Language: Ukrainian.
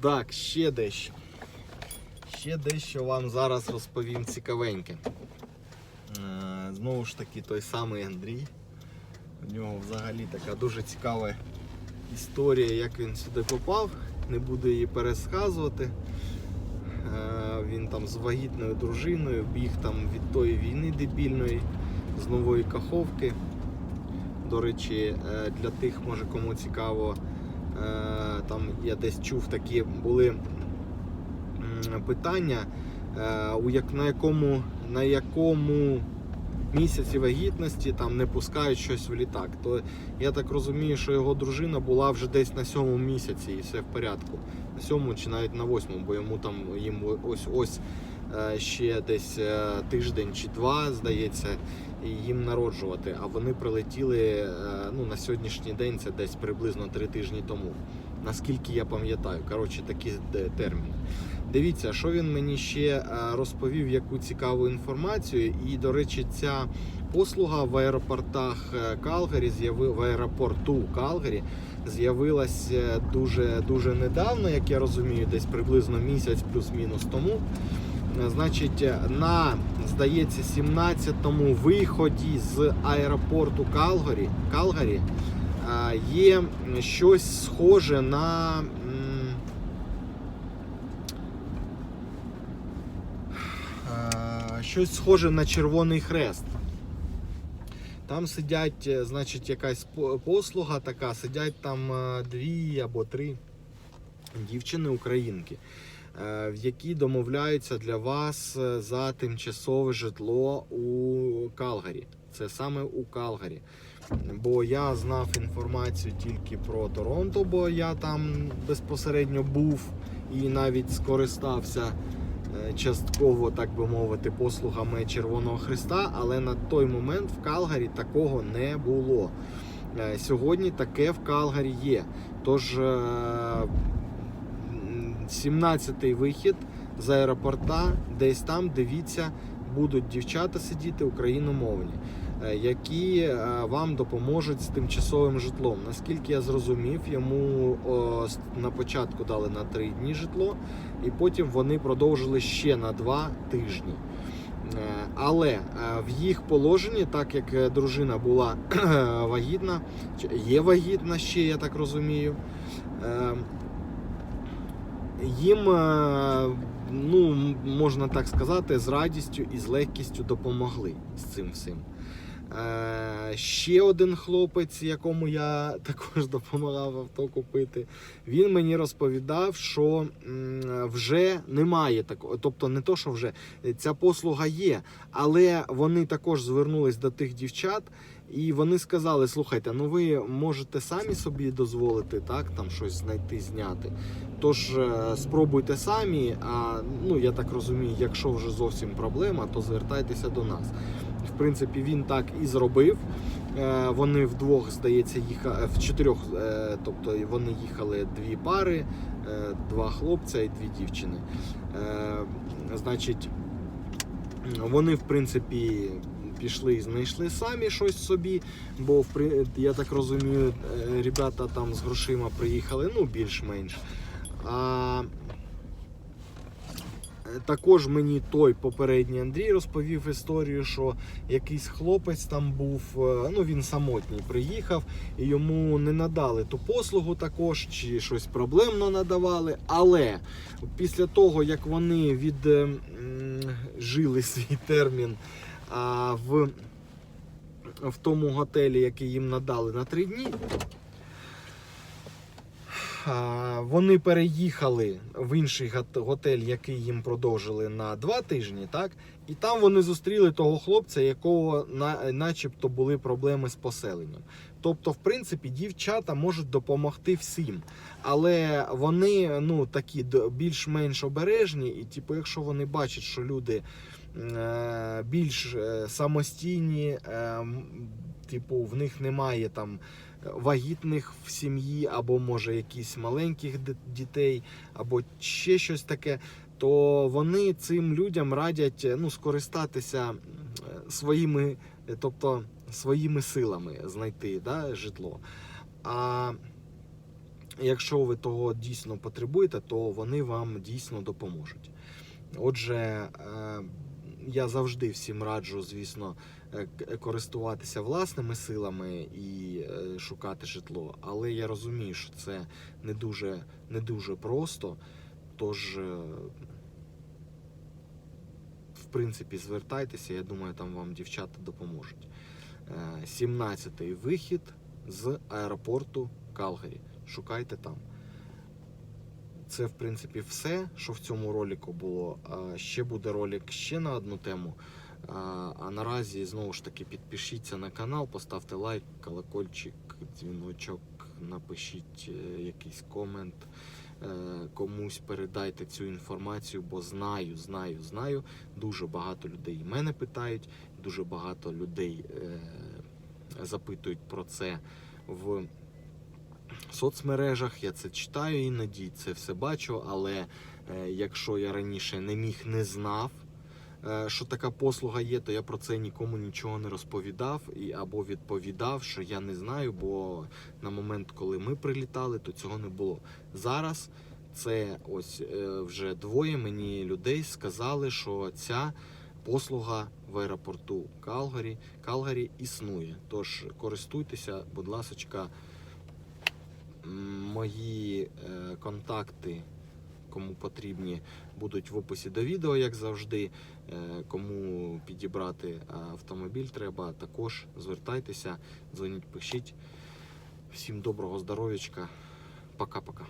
Так, ще дещо. Ще дещо вам зараз розповім цікавеньке. Е, Знову ж таки, той самий Андрій. У нього взагалі така дуже цікава історія, як він сюди попав. Не буду її пересказувати. Е, Він там з вагітною дружиною біг там від тої війни дебільної з нової каховки. До речі, е, для тих, може кому цікаво, там я десь чув такі були питання, е, у як, на, якому, на якому місяці вагітності там не пускають щось в літак. То я так розумію, що його дружина була вже десь на сьомому місяці і все в порядку. На сьомому чи навіть на восьмому, бо йому там їм ось ось е, ще десь е, тиждень чи два, здається, їм народжувати. А вони прилетіли е, ну, на сьогоднішній день, це десь приблизно три тижні тому. Наскільки я пам'ятаю, коротше, такі терміни. Дивіться, що він мені ще е, розповів, яку цікаву інформацію. І, до речі, ця послуга в аеропортах е, Калгарі в аеропорту Калгарі з'явилась е, дуже дуже недавно, як я розумію, десь приблизно місяць плюс-мінус тому. Значить, на здається, 17-му виході з аеропорту Калгарі, Калгарі є щось схоже на. Щось схоже на Червоний Хрест. Там сидять, е, значить, якась послуга така, сидять там е, дві або три дівчини-українки, в які домовляються для вас е, за тимчасове житло у Калгарі. Це саме у Калгарі. Бо я знав інформацію тільки про Торонто, бо я там безпосередньо був і навіть скористався е, частково, так би мовити, послугами Червоного Христа, але на той момент в Калгарі такого не було. Е, Сьогодні таке в Калгарі є. Тож е, 17-й вихід з аеропорта, десь там, дивіться, будуть дівчата сидіти україномовні, е, які е, вам допоможуть з тимчасовим житлом. Наскільки я зрозумів, йому на початку дали на 3 дні житло, і потім вони продовжили ще на 2 тижні. Е, Але в їх положенні, так як дружина була вагітна, є вагітна ще, я так розумію, їм, е, ну, можна так сказати, з радістю і з легкістю допомогли з цим всім. Е, Ще один хлопець, якому я також допомагав авто купити, він мені розповідав, що вже немає такого. Тобто, не то, що вже ця послуга є, але вони також звернулись до тих дівчат, і вони сказали: слухайте, ну ви можете самі собі дозволити так, там щось знайти, зняти. Тож е, спробуйте самі. А ну я так розумію, якщо вже зовсім проблема, то звертайтеся до нас. В принципі, він так і зробив. Е, Вони вдвох, здається, їхали в чотирьох, е, тобто вони їхали дві пари, е, два хлопця і дві дівчини. Е, Значить, вони, в принципі, пішли і знайшли самі щось собі, бо я так розумію, е, ребята там з грошима приїхали, ну, більш-менш. А е, також мені той попередній Андрій розповів історію, що якийсь хлопець там був, е, ну він самотній приїхав, і йому не надали ту послугу також, чи щось проблемно надавали. Але після того, як вони віджили свій термін а, в, в тому готелі, який їм надали на три дні. а, Вони переїхали в інший готель, який їм продовжили на два тижні, так? І там вони зустріли того хлопця, якого на, начебто були проблеми з поселенням. Тобто, в принципі, дівчата можуть допомогти всім, але вони ну такі більш-менш обережні, і типу, якщо вони бачать, що люди більш е, самостійні, е, типу, в них немає там вагітних в сім'ї, або може якісь маленьких дітей, або ще щось таке, то вони цим людям радять е, ну, скористатися е, своїми, е, тобто своїми силами знайти да, житло. А Якщо ви того дійсно потребуєте, то вони вам дійсно допоможуть. Отже, е, я завжди всім раджу, звісно, е, користуватися власними силами і е, шукати житло. Але я розумію, що це не дуже, не дуже просто. Тож, е, в принципі, звертайтеся, я думаю, там вам дівчата допоможуть. Е, 17-й вихід з аеропорту Калгарі. Шукайте там. Це, в принципі, все, що в цьому ролику було. Ще буде ролик ще на одну тему. А а наразі знову ж таки підпишіться на канал, поставте лайк, колокольчик, дзвіночок, напишіть е, якийсь комент. е, Комусь передайте цю інформацію, бо знаю, знаю, знаю. Дуже багато людей мене питають, дуже багато людей е, запитують про це в соцмережах. Я це читаю іноді, це все бачу. Але е, якщо я раніше не міг, не знав, е, що така послуга є, то я про це нікому нічого не розповідав і або відповідав, що я не знаю, бо на момент, коли ми прилітали, то цього не було. Зараз це ось е, вже двоє мені людей сказали, що ця послуга в аеропорту Калгарі, Калгарі існує. Тож користуйтеся, будь ласочка. Мої е, контакти, кому потрібні, будуть в описі до відео, як завжди. Е, кому підібрати автомобіль треба, також звертайтеся, дзвоніть, пишіть. Всім доброго здоров'ячка. Пока-пока.